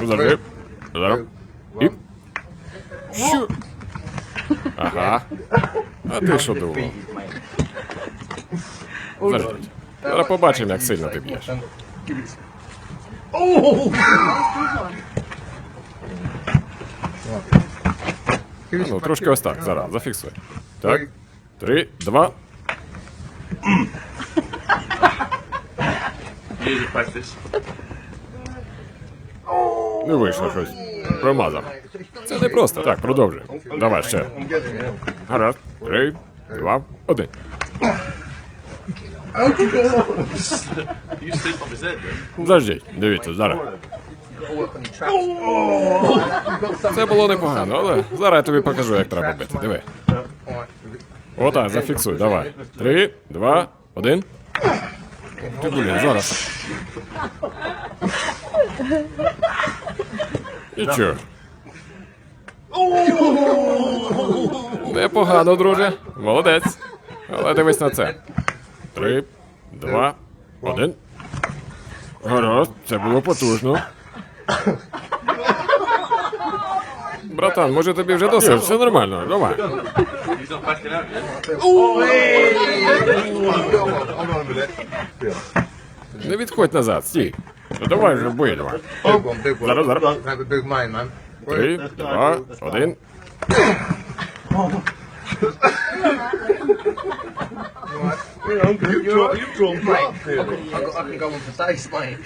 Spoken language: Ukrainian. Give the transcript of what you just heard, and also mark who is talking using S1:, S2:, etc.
S1: Ну, Завжди. Зараз. І. Що? Ага. А ти що думав? Заждіть. Зараз побачимо, як сильно ти б'єш. Ну, трошки ось так, зараз, зафіксуй. Так. Три, два. Не вийшло щось. Промазав. Це не просто. Так, продовжуй. Давай ще. Гаразд. Три, два, один. Заждіть, дивіться, зараз. Це було непогано, але зараз я тобі покажу, як треба бити. Диви. Отак, зафіксуй, давай. Три, два, один. Блін, зараз. Нічого. Непогано, друже. Молодець. Але дивись на це. Три, два, один. Гаразд, це було потужно. Братан, може тобі вже досить? Все нормально, давай. Не відходь назад, стій. Ну давай вже
S2: one.
S1: Зараз, зараз. Три, два, один.
S3: I, can go for days, mate.